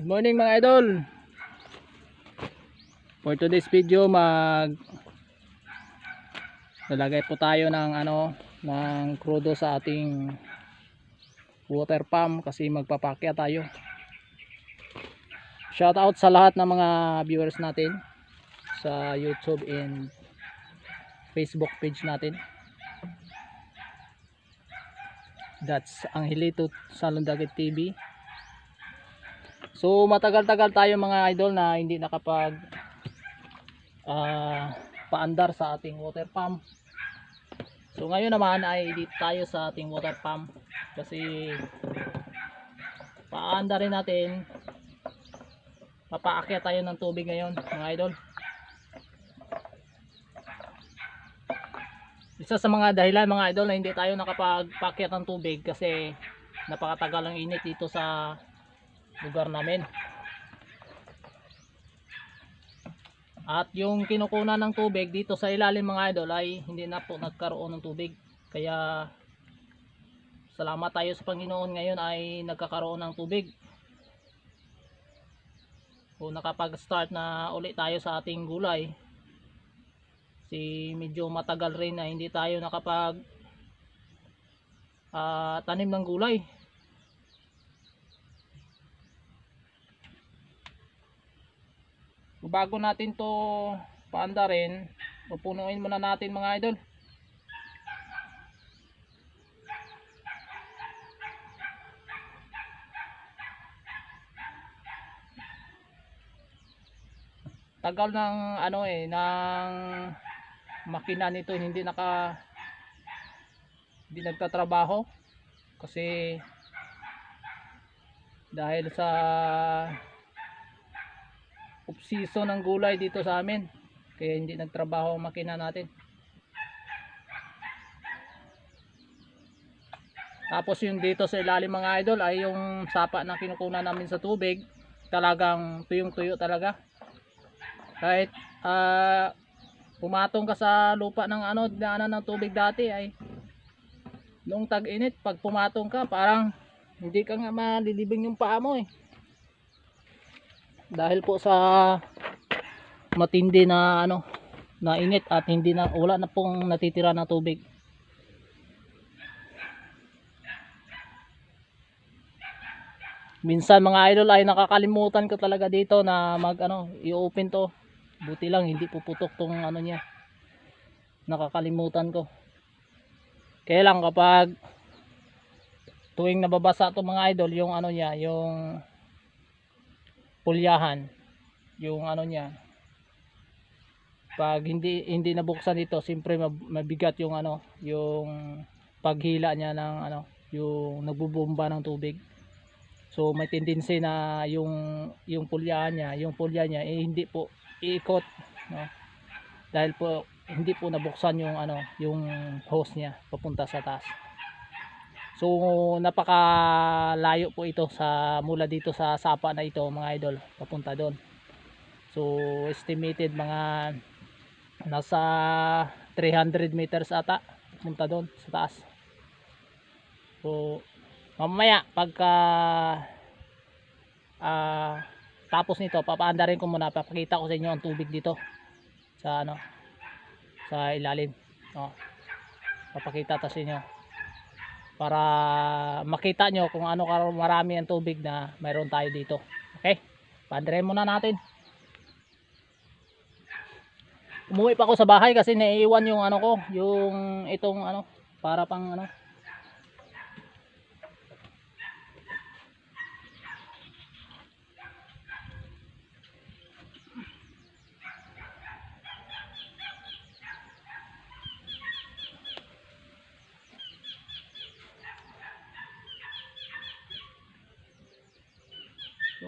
Good morning mga idol. For today's video mag lalagay po tayo ng ano ng krudo sa ating water pump kasi magpapakya tayo. Shout out sa lahat ng mga viewers natin sa YouTube and Facebook page natin. That's Angelito Salondagat TV. So matagal-tagal tayo mga idol na hindi nakapag ah, paandar sa ating water pump. So ngayon naman ay dito tayo sa ating water pump kasi paandarin natin papaakyat tayo ng tubig ngayon mga idol. Isa sa mga dahilan mga idol na hindi tayo nakapagpakyat ng tubig kasi napakatagal ang init dito sa lugar namin. At yung kinukunan ng tubig dito sa ilalim mga idol ay hindi na po nagkaroon ng tubig. Kaya salamat tayo sa Panginoon ngayon ay nagkakaroon ng tubig. O nakapag-start na ulit tayo sa ating gulay. Si medyo matagal rin na hindi tayo nakapag ah, tanim ng gulay. Bago natin to paandarin pupunuin muna natin mga idol. Tagal ng ano eh ng makina nito hindi naka hindi nagtatrabaho. Kasi dahil sa off season ng gulay dito sa amin. Kaya hindi nagtrabaho ang makina natin. Tapos yung dito sa ilalim mga idol ay yung sapa na kinukunan namin sa tubig. Talagang tuyong tuyo talaga. Kahit ah, pumatong ka sa lupa ng ano dinaanan ng tubig dati ay nung tag init pag pumatong ka parang hindi ka nga malilibing yung paa mo eh dahil po sa matindi na ano na init at hindi na wala na pong natitira na tubig. Minsan mga idol ay nakakalimutan ko talaga dito na mag ano i-open to. Buti lang hindi puputok tong ano niya. Nakakalimutan ko. Kaya kapag tuwing nababasa to mga idol yung ano niya yung pulyahan yung ano niya. Pag hindi hindi nabuksan ito siyempre mab- mabigat yung ano yung paghila niya ng ano yung nagbubomba ng tubig. So may tendency na yung yung pulyahan niya yung pulya niya eh, hindi po iikot no? Dahil po hindi po nabuksan yung ano yung hose niya papunta sa taas So napakalayo po ito sa mula dito sa sapa na ito mga idol papunta doon. So estimated mga nasa 300 meters ata punta doon sa taas. So mamaya pagka ah, tapos nito papaandarin ko muna papakita ko sa inyo ang tubig dito sa ano sa ilalim. Oh. Papakita ta sa inyo para makita nyo kung ano marami ang tubig na mayroon tayo dito. Okay? Pandre muna natin. Umuwi pa ako sa bahay kasi naiiwan yung ano ko yung itong ano para pang ano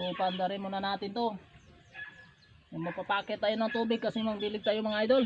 So pandarin muna natin to. Mapapakit tayo ng tubig kasi magdilig tayo mga idol.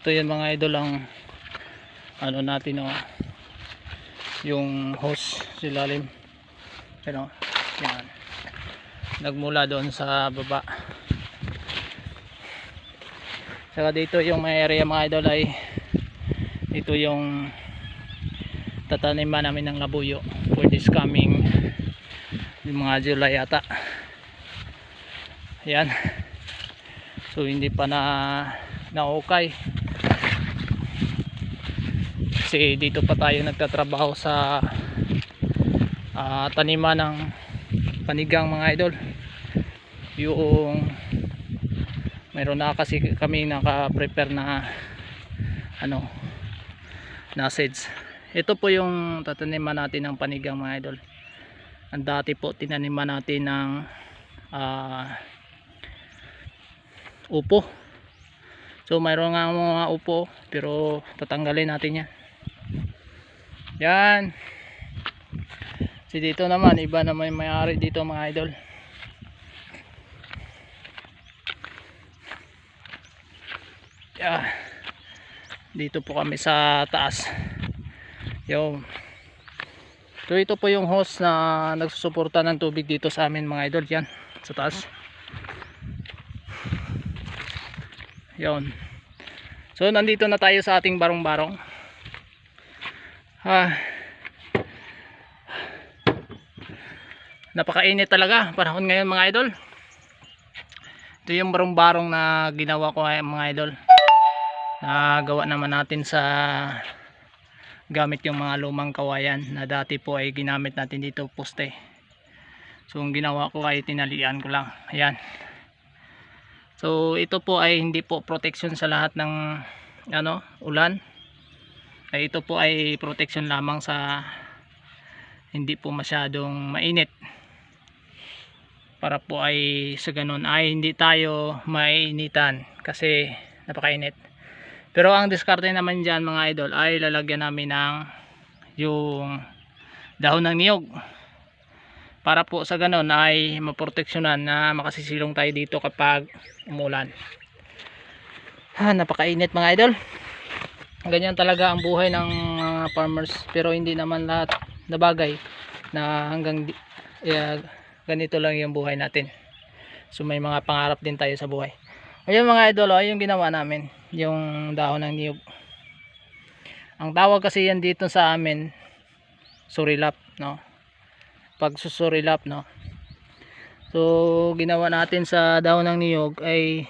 Ito yan mga idol ang ano natin oh, yung hose sa ilalim. Ano, yan. Nagmula doon sa baba. Saka dito yung may area mga idol ay ito yung tataniman namin ng labuyo for this coming yung mga July yata. Yan. So hindi pa na na-okay. Kasi dito pa tayo nagtatrabaho sa ah, taniman ng panigang mga idol. Yung mayroon na kasi kami naka-prepare na ano na seeds. Ito po yung tataniman natin ng panigang mga idol. Ang dati po tinaniman natin ng ah upo so mayroon nga mga upo pero tatanggalin natin yan yan si dito naman iba naman yung may-ari dito mga idol yeah. dito po kami sa taas yung so ito po yung hose na nagsusuporta ng tubig dito sa amin mga idol yan sa taas Yon. So nandito na tayo sa ating barong-barong. Ah. Napakainit talaga panahon ngayon mga idol. Ito yung barong-barong na ginawa ko ay mga idol. Nagawa naman natin sa gamit yung mga lumang kawayan na dati po ay ginamit natin dito poste. So ang ginawa ko ay tinalian ko lang. Ayan. So ito po ay hindi po protection sa lahat ng ano, ulan. Ay ito po ay protection lamang sa hindi po masyadong mainit. Para po ay sa ganun ay hindi tayo mainitan kasi napakainit. Pero ang diskarte naman diyan mga idol ay lalagyan namin ng yung dahon ng niyog para po sa ganon ay maproteksyonan na makasisilong tayo dito kapag umulan ha, napakainit mga idol ganyan talaga ang buhay ng mga farmers. Pero hindi naman lahat na bagay na hanggang eh, ganito lang yung buhay natin. So may mga pangarap din tayo sa buhay. Ayun mga idol oh, yung ginawa namin. Yung dahon ng niyog. Ang tawag kasi yan dito sa amin surilap no? Pag susurilap no? So ginawa natin sa dahon ng niyog ay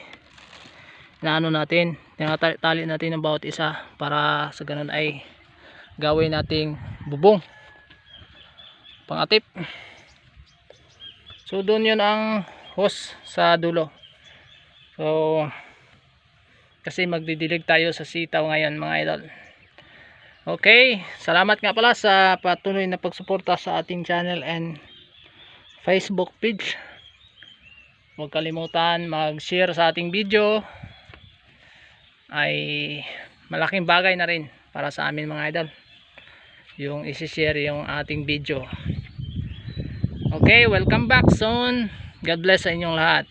naano natin tinatali natin ng bawat isa para sa ganun ay gawin nating bubong pangatip so doon yun ang hose sa dulo so kasi magdidilig tayo sa sitaw ngayon mga idol Okay, salamat nga pala sa patuloy na pagsuporta sa ating channel and Facebook page. Huwag kalimutan mag-share sa ating video. Ay malaking bagay na rin para sa amin mga idol. Yung isi-share yung ating video. Okay, welcome back soon. God bless sa inyong lahat.